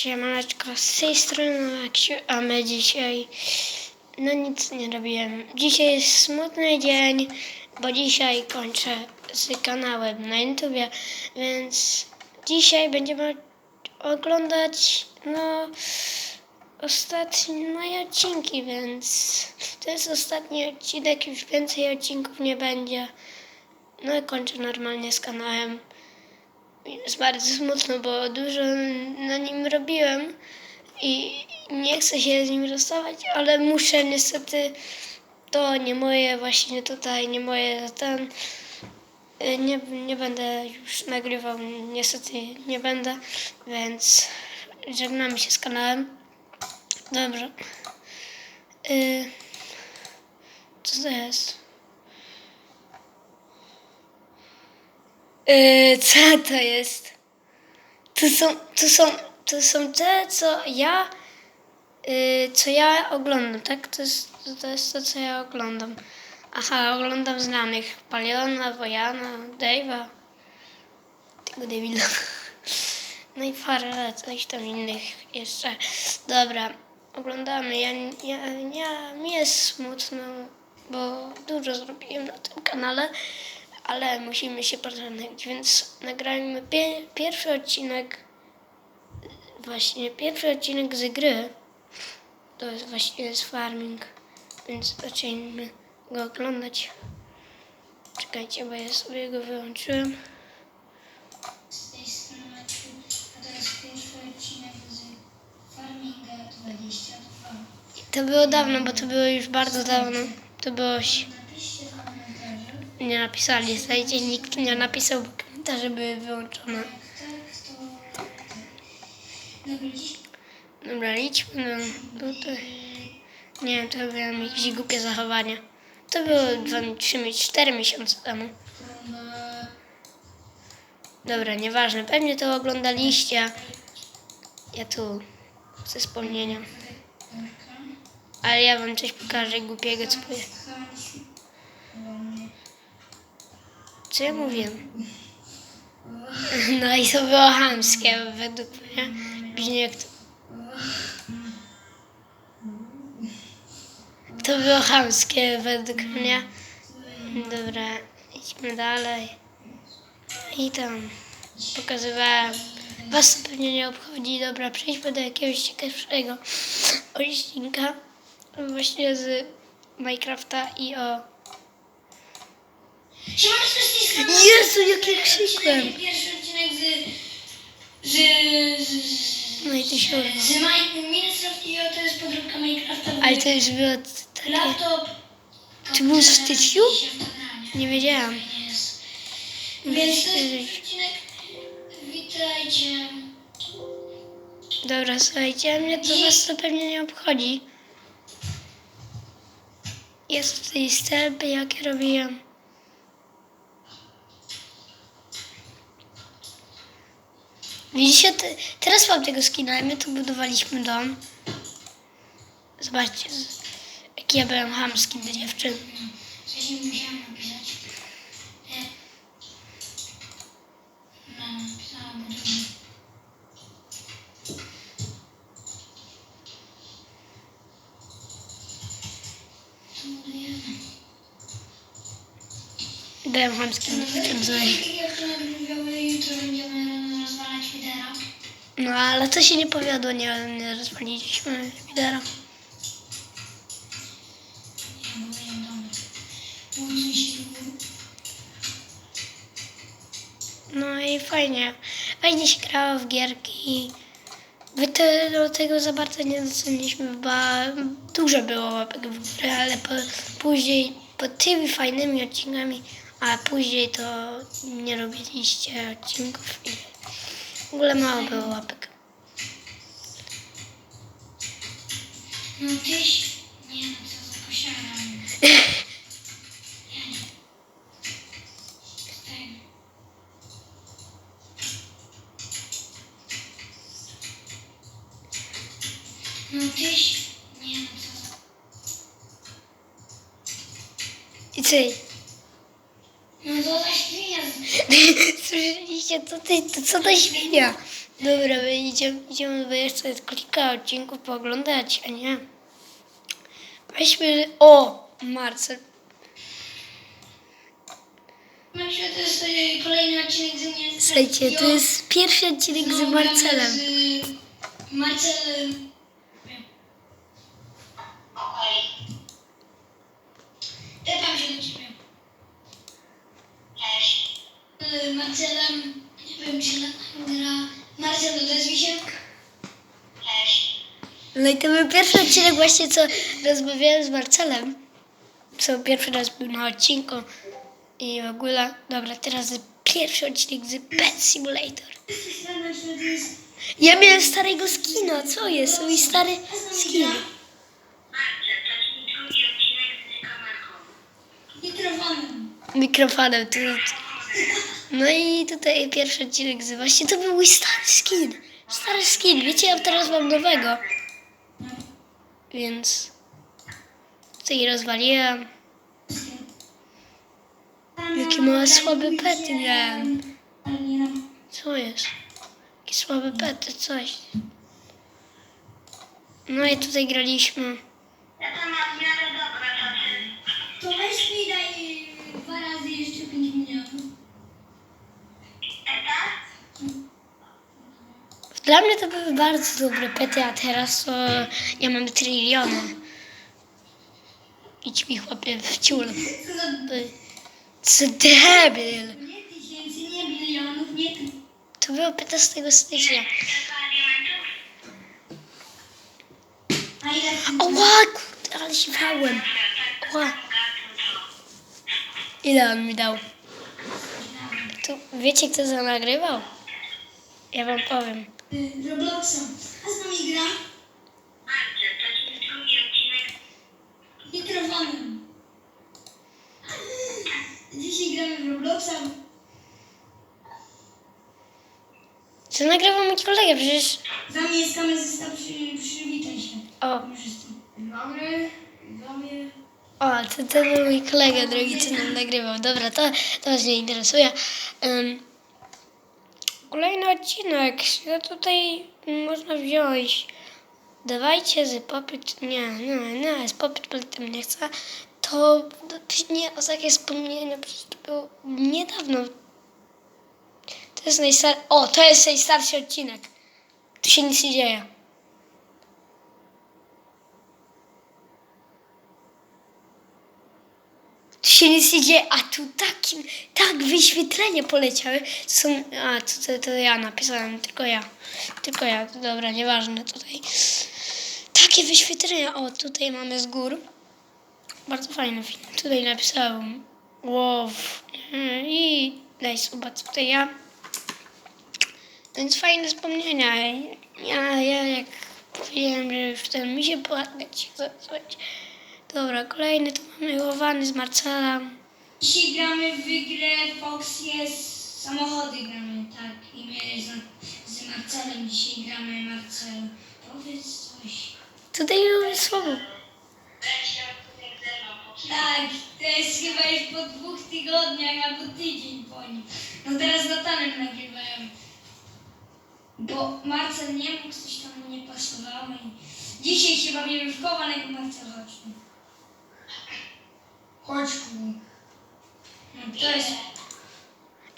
Siemaneczko, z tej strony Maksiu, a my dzisiaj, no nic nie robiłem. Dzisiaj jest smutny dzień, bo dzisiaj kończę z kanałem na YouTubie, więc dzisiaj będziemy oglądać, no, ostatnie moje odcinki, więc to jest ostatni odcinek, już więcej odcinków nie będzie. No i kończę normalnie z kanałem. Jest bardzo smutno, bo dużo na nim robiłem i nie chcę się z nim rozstawać, ale muszę niestety. To nie moje właśnie tutaj, nie moje ten. y, Nie, nie będę już nagrywał, niestety nie będę, więc żegnamy się z kanałem. Dobrze. Y, co to jest? Yy, co to jest? To są, to są, to są te, co ja, yy, co ja oglądam, tak? To jest, to jest to, co ja oglądam. Aha, oglądam znanych. Paliona, Wojana, Dave'a. Tego Davida. No i parę coś tam innych jeszcze. Dobra, oglądamy. Ja, ja, ja, mi jest smutno, bo dużo zrobiłem na tym kanale ale musimy się pożegnać, więc nagrajmy pie- pierwszy odcinek, właśnie pierwszy odcinek z gry. To jest właśnie jest farming, więc zaczęliśmy go oglądać. Czekajcie, bo ja sobie go wyłączyłem. Z tej strony Maciu, a teraz pierwszy odcinek z Farminga 22. To było dawno, bo to było już bardzo dawno. To było... Napiszcie Nie napisali, słuchajcie, nikt nie napisał, bo komentarze były wyłączone. Dobra, idźmy do tutaj. Nie wiem, to były jakieś głupie zachowania. To było 2, 3, 4 miesiące temu. Dobra, nieważne. Pewnie to oglądaliście. Ja tu ze wspomnienia. Ale ja wam coś pokażę głupiego, co powiem. Co ja mówiłem? No i to było chamskie według mnie. Jak to... To było chamskie według mnie. Dobra, idźmy dalej. I tam pokazywałem. Was to pewnie nie obchodzi. Dobra, przejdźmy do jakiegoś ciekawszego odcinka. Właśnie z Minecrafta i o... Siemaneczko z tej strony Jezu, jak ja krzykłem! Pierwszy odcinek z... z... z... No i ty się urwał. z Mine- Minecraft i to jest podróbka Minecrafta. Ale to już było takie... Laptop... Ty był w styczniu? w. Nie wiedziałam. Więc to jest odcinek. Witajcie. Dobra, słuchajcie, a mnie to was to pewnie nie obchodzi. Jest tutaj stery, jakie robiłem. Widzicie, te, teraz mam tego skina i my tu budowaliśmy dom. Zobaczcie, jaki ja byłem chamski do dziewczyn. Mi musiałam napisać. E, No? Byłem chamski do dziewczyn. Jak to nagrywamy, jutro będziemy. No ale to się nie powiodło, nie, nie rozpaliliśmy widera. No i fajnie. Fajnie się grało w gierki. Wy to, do tego za bardzo nie doceniliśmy, bo dużo było łapek w górę, ale po, później pod tymi fajnymi odcinkami, a później to nie robiliście odcinków w ogóle mało było łapek. No tyś... Nie no, co za posiadam. No tyś... Nie no, co za... I co? No to za świnia. Słyszeliście, co, ty, to, co to świnia? Dobra, my idziemy, idziemy bo jeszcze kilka odcinków pooglądać, a nie. Weźmy. O! Marcel. Myślę, to jest kolejny odcinek ze mnie. Słuchajcie, to jest pierwszy odcinek z Znowu Marcelem. Z Marcelem. Okej. Tepam się do ciebie. Y, Marcelem, nie wiem czy gra. Marcel, odezwij się. Cześć. No i to był pierwszy odcinek właśnie, co rozmawiałem z Marcelem. Co pierwszy raz był na odcinku. I w ogóle, dobra, teraz pierwszy odcinek z Pet Simulator. Ja miałem starego skina, co jest? Mój stary skin. Marce, to jest drugi odcinek z kamerką. Mikrofonem. Mikrofonem. Tu. No i tutaj pierwszy odcinek z właśnie to był mój stary skin. Stary skin, wiecie, ja teraz mam nowego. Więc tutaj rozwaliłem. Jakie małe słabe pety miałem. Co jest? Jakie słabe pety, coś. No i tutaj graliśmy. Ja to mam w miarę dobre czasy. To weź mi daj dwa razy jeszcze 5 milionów. Eta? Dla mnie to były bardzo dobre pety, a teraz to ja mam tryliony. Idź mi chłopie w ciul. Co debil. nie tysięcy, nie milionów, nie ty. To było 15 stycznia. Oła, kurde, ale się wałem. Oła. Ile on mi dał? To wiecie, kto to nagrywał? Ja wam powiem. Y, Robloxa. A z nami gra? Marce, to jest drugi odcinek. Mikrofonem. Dzisiaj gramy w Robloxa. Co nagrywał mój kolega? Przecież... Za mnie jest kamerzysta, przy, przywitaj się. O, Kamerzysta. Dobry, dobry. o, to, to był mój kolega drogi, co nam nagrywał. Dobra, to, to was nie interesuje. Um, kolejny odcinek. No tutaj można wziąć. Dawajcie z popyt. Nie, nie, nie, z popyt potem nie chcę. To nie, o takie wspomnienia, przecież to było niedawno. To jest najstarszy. O, to jest najstarszy odcinek. Tu się nic nie dzieje. Się nic nie dzieje, a tu takim, tak wyświetlenie poleciały. Są, a to, to, to ja napisałem, tylko ja. Tylko ja, to dobra, nieważne tutaj. Takie wyświetlenia, o tutaj mamy z gór. Bardzo fajny film. Tutaj napisałem wow i daj suba tutaj ja. Więc fajne wspomnienia. Ja, ja jak powiedziałem, że już ten mi się płatać. Dobra, kolejny tu mamy łowany z Marcela. Dzisiaj gramy w grę Fox jest samochody gramy, tak. I my z, z Marcelem dzisiaj gramy. Marcel, powiedz coś. Tutaj mamy słowo. Tak, to jest chyba już po dwóch tygodniach albo tydzień po nim. No teraz Natanem nagrywałem. Bo Marcel nie mógł, coś tam mu nie pasowało i dzisiaj się bawimy w kowanego Marcel, chodź tu. No, to jest...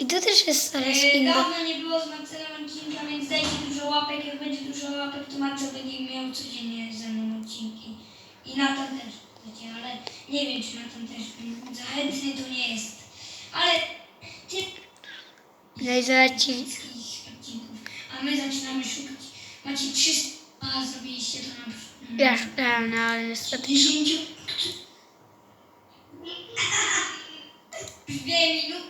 I tu też jest skin. do- dawno nie było z Marcelem odcinka, więc dajcie dużo łapek. Jak będzie dużo łapek, to Marcel będzie miał codziennie ze mną odcinki. I Natan też, wiecie, ale nie wiem, czy Natan też za chętny to nie jest. Ale ty No i zaraz ci... wszystkich odcinków. A my zaczynamy szukać. Macie 300, a zrobiliście to na przykład. Ja szukałem, no ale niestety... 10. Dwie minut.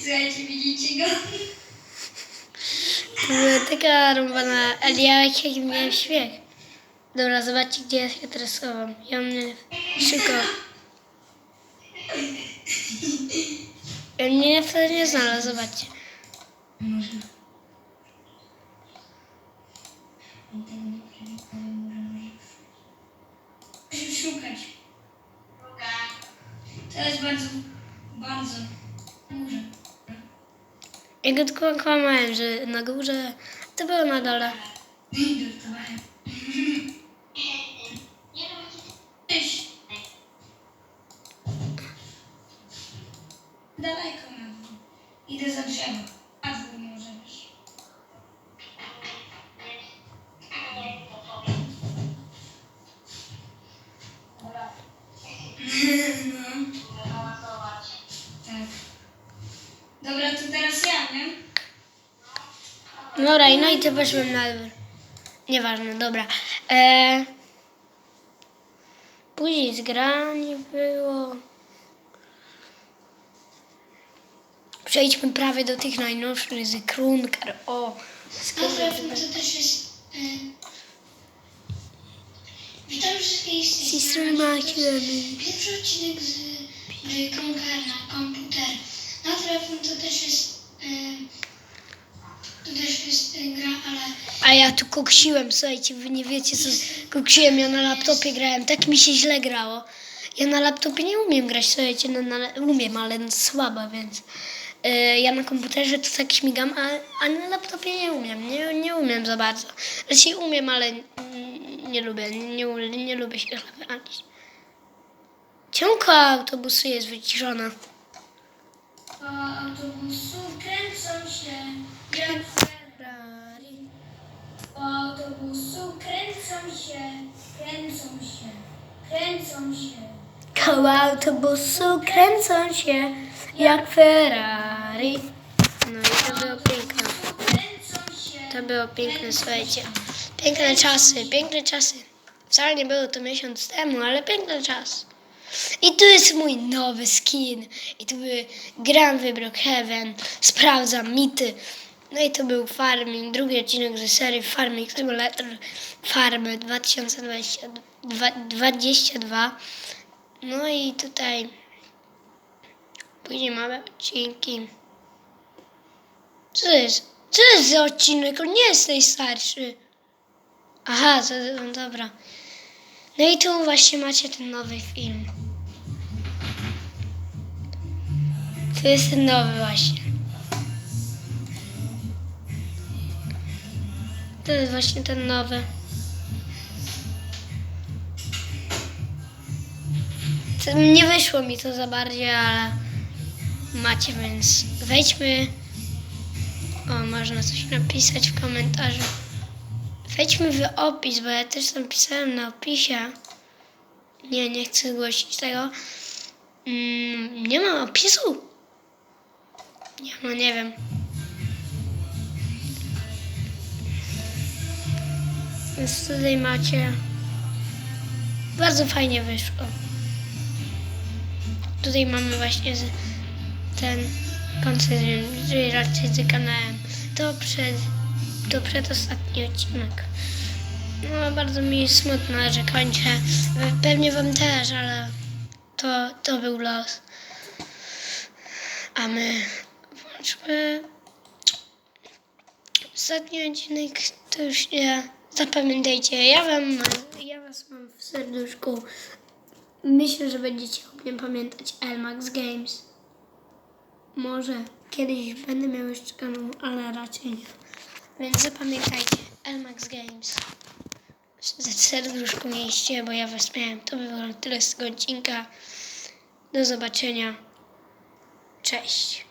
Słuchajcie, widzicie go? To była taka rąbana, ale ja jak jaki miałem śmiech. Dobra, zobaczcie, gdzie ja się teraz schowam. Ja mnie szukał. Ja mnie wtedy nie znalazł, zobaczcie. Musisz szukać. To jest bardzo, bardzo Ja go tylko kłamałem, że na górze, to było na dole. Daleko na dół. Idę za drzewo. A dwór może wiesz. No, tak. Dobra, to teraz ja, nie? Dobra, no i ty poszłem na dwór. Nieważne, dobra. E, później zgranie było. Przejdźmy prawie do tych najnowszych z Krunkar. O, też jest... Y... Witam wszystkich z tej strony. Pierwszy odcinek z gry Krunkar na komputer. Na telefon to też jest... Y... A ja tu koksiłem, słuchajcie, wy nie wiecie co koksiłem, ja na laptopie grałem, tak mi się źle grało. Ja na laptopie nie umiem grać, słuchajcie, no, na, umiem, ale słabo, więc e, ja na komputerze to tak śmigam, a, a na laptopie nie umiem, nie, nie umiem za bardzo. Znaczy umiem, ale nie lubię, nie, nie, nie lubię się. Czemu koło autobusu jest wyciszona? Po autobusu kręcą się. Jak Ferrari. Po autobusu kręcą się. Kręcą się. Kręcą się. Koło autobusu kręcą się jak Ferrari. No i to było piękne. To było piękne, słuchajcie. Piękne czasy, piękne czasy. Wcale nie było to miesiąc temu, ale piękny czas. I tu jest mój nowy skin. I tu by gram w Brookhaven, sprawdzam mity. No i to był Farming, drugi odcinek ze serii Farming Simulator Farmy 2022. No i tutaj później mamy odcinki. Co jest? Co jest za odcinek? On nie jest najstarszy. Aha, to, no dobra. No i tu właśnie macie ten nowy film. To jest nowy właśnie. To jest właśnie ten nowy. Nie wyszło mi to za bardziej, ale macie, więc wejdźmy. O, można coś napisać w komentarzu. Wejdźmy w opis, bo ja też tam pisałem na opisie. Nie, nie chcę zgłosić tego. Mm, nie ma opisu. Nie ma, nie wiem. Więc tutaj macie. Bardzo fajnie wyszło. Tutaj mamy właśnie ten koncert, czyli raczej z kanałem. To przed, to przedostatni odcinek. No, bardzo mi smutno, że kończę. Pewnie wam też, ale to, to był los. A my włączmy ostatni odcinek, to już nie. Zapamiętajcie, ja wam, ja was mam w serduszku. Myślę, że będziecie o mnie pamiętać Elmax Games. Może kiedyś będę miał jeszcze kanał, ale raczej nie. Więc zapamiętajcie, Elmax Games. Ze serduszku mieliście, bo ja was miałem. To by było tyle z tego odcinka. Do zobaczenia. Cześć.